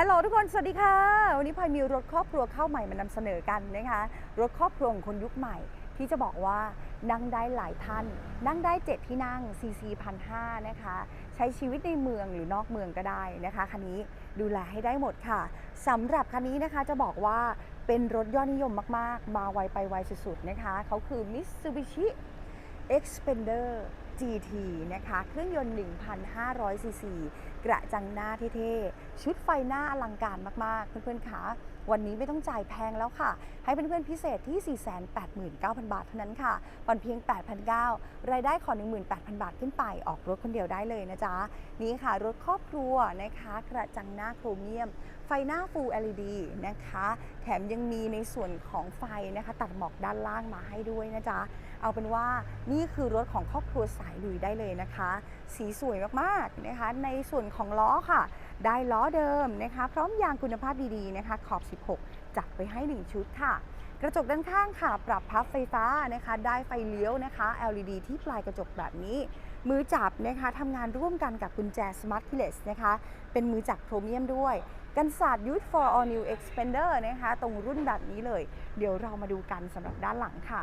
ฮัลโหลทุกคน สวัสดีค่ะ วันนี้พลอยมีรถครอบครัวเข้าใหม่มานำเสนอกันนะคะ รถครอบครัวของคนยุคใหม่ ที่จะบอกว่านั่งได้หลายท่าน นั่งได้ 7 ที่นั่ง CC พันห้านะคะ ใช้ชีวิตในเมืองหรือนอกเมืองก็ได้นะคะ คันนี้ดูแลให้ได้หมดค่ะสำหรับคันนี้นะคะจะบอกว่าเป็นรถยอดนิยมมาก ๆ มาไวไปไวสุด ๆ นะคะ เขาคือ Mitsubishi Expander GT นะคะ เครื่องยนต์ 1,500 ซีซี กระจังหน้าเท่ๆ ชุดไฟหน้าอลังการมากๆ เพื่อนๆคะวันนี้ไม่ต้องจ่ายแพงแล้วค่ะ ให้เพื่อนๆพิเศษที่ 489,000 บาทเท่านั้นค่ะผ่อนเพียง 8,900 รายได้ขอ 18,000 บาทขึ้นไป ออกรถคนเดียวได้เลยนะจ๊ะ นี่ค่ะ รถครอบครัวนะคะ กระจังหน้าโครเมียม ไฟหน้า Full LED นะคะ แถมยังมีในส่วนของไฟนะคะ ตัดหมอกด้านล่างมาให้ด้วยนะจ๊ะ เอาเป็นว่านี่คือรถของครอบครัวสายายลุยได้เลยนะคะ สีสวยมากๆนะคะ ในส่วนของล้อค่ะ ได้ล้อเดิมนะคะ พร้อมยางคุณภาพดีๆนะคะ ขอบ 16 จัดไปให้ 1 ชุดค่ะ กระจกด้านข้างค่ะ ปรับพับไฟฟ้านะคะ ได้ไฟเลี้ยวนะคะ LED ที่ปลายกระจกแบบนี้มือจับนะคะทำงานร่วมกันกับกุญแจ Smart Keyless นะคะ เป็นมือจับโครเมียมด้วย กันศาสตร์ Youth for All New Expander นะคะ ตรงรุ่นแบบนี้เลย เดี๋ยวเรามาดูกันสำหรับด้านหลังค่ะ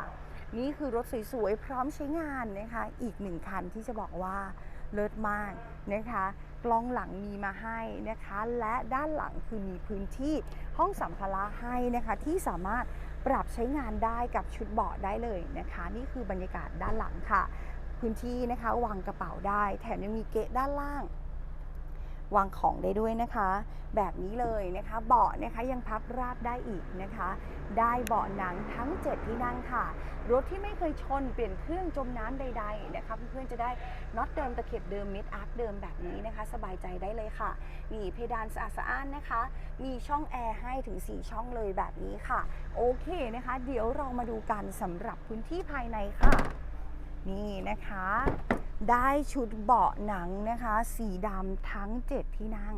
นี่คือรถสวยๆ พร้อมใช้งานนะคะ อีกหนึ่งคันที่จะบอกว่าเลิศมากนะคะ กล้องหลังมีมาให้นะคะ และด้านหลังคือมีพื้นที่ห้องสัมภาระให้นะคะ ที่สามารถปรับใช้งานได้กับชุดเบาะได้เลยนะคะ นี่คือบรรยากาศด้านหลังค่ะ พื้นที่นะคะวางกระเป๋าได้ แถมยังมีเกะด้านล่าง วางของได้ด้วยนะคะ แบบนี้เลยนะคะเบาะนะคะยังพับราบได้อีกนะคะ ได้เบาะหนังทั้ง 7 ที่นั่งค่ะ รถที่ไม่เคยชนเปลี่ยนเครื่องจมน้ำใด ๆ นะคะเพื่อนๆจะได้น็อตเดิมตะเข็บเดิมเม็ดอาร์คเดิมแบบนี้นะคะ สบายใจได้เลยค่ะมีเพดานสะอาดสะอ้านนะคะ มีช่องแอร์ให้ถึง 4 ช่องเลยแบบนี้ค่ะ โอเคนะคะ เดี๋ยวเรามาดูกันสำหรับพื้นที่ภายในค่ะ นี่นะคะ ได้ชุดเบาะหนังนะคะ สีดำทั้ง 7 ที่นั่ง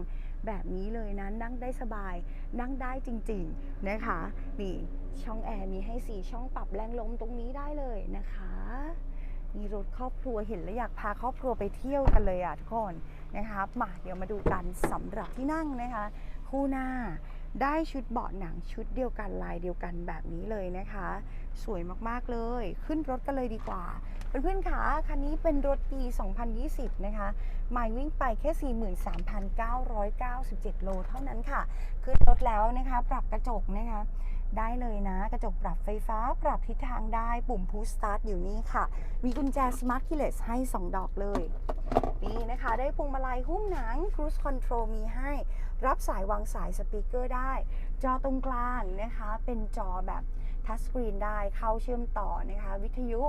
แบบนี้เลยนะ นั่งได้สบาย นั่งได้จริงๆนะคะ นี่ช่องแอร์มีให้4ช่องปรับแรงลมตรงนี้ได้เลยนะคะมีรถครอบครัวเห็นแล้วอยากพาครอบครัวไปเที่ยวกันเลยอะทุกคนนะคะมาเดี๋ยวมาดูกันสำหรับที่นั่งนะคะ คู่หน้าได้ชุดเบาะหนังชุดเดียวกันลายเดียวกันแบบนี้เลยนะคะ สวยมากๆเลย ขึ้นรถกันเลยดีกว่า เพื่อนๆคะคันนี้เป็นรถปี 2020 นะคะไมล์วิ่งไปแค่ 43,997 โลเท่านั้นค่ะ ขึ้นรถแล้วนะคะ ปรับกระจกนะคะ ได้เลยนะ กระจกปรับไฟฟ้า ปรับทิศทางได้ ปุ่ม push start อยู่นี่ค่ะ มีกุญแจ smart keyless ให้ 2 ดอกเลย นี่นะคะ ได้พวงมาลัยหุ้มหนัง cruise control มีให้ รับสายวางสายสปีกเกอร์ได้ จอตรงกลางนะคะ เป็นจอแบบ ทัชสกรีนได้เข้าเชื่อมต่อนะคะ วิทยุ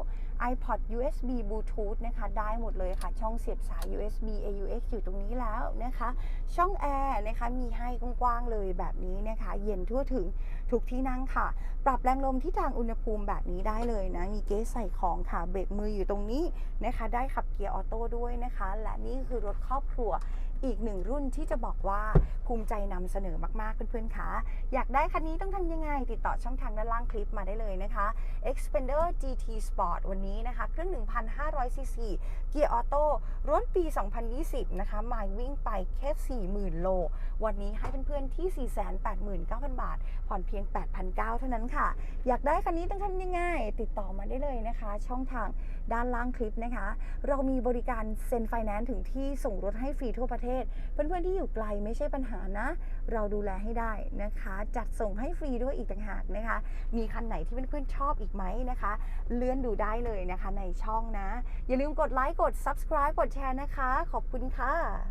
iPod USB Bluetooth นะคะ ได้หมดเลยค่ะ ช่องเสียบสาย USB AUX อยู่ตรงนี้แล้วนะคะ ช่องแอร์นะคะ มีให้กว้างๆเลยแบบนี้นะคะ เย็นทั่วถึงทุกที่นั่งค่ะ ปรับแรงลมที่ทางอุณหภูมิแบบนี้ได้เลยนะ มีเกสใส่ของค่ะ เบรกมืออยู่ตรงนี้นะคะ ได้ขับเกียร์ออโต้ด้วยนะคะ และนี่คือรถครอบครัว อีกหนึ่งรุ่นที่จะบอกว่าภูมิใจนำเสนอมากๆ เพื่อนๆคะอยากได้คันนี้ต้องทำยังไง ติดต่อช่องทางด้านล่างคลิปมาได้เลยนะคะ Expander GT Sport วันนี้นะคะ เครื่อง 1,500ซีซีเกียร์ออโต้รถปี 2020 นะคะมายวิ่งไปแค่ 40,000 โล วันนี้ให้เพื่อนๆที่ 489,000 บาท ผ่อนเพียง 8,900 เท่านั้นค่ะ อยากได้คันนี้ต้องทำยังไง ติดต่อมาได้เลยนะคะ ช่องทางด้านล่างคลิปนะคะ เรามีบริการเซ็นไฟแนนซ์ถึงที่ส่งรถให้ฟรีทั่วประเทศศ เพื่อนๆที่อยู่ไกลไม่ใช่ปัญหานะ เราดูแลให้ได้นะคะ จัดส่งให้ฟรีด้วยอีกต่างหากนะคะ มีคันไหนที่เพื่อนๆชอบอีกไหมนะคะ เลื่อนดูได้เลยนะคะในช่องนะ อย่าลืมกดไลค์กด subscribe กดแชร์นะคะ ขอบคุณค่ะ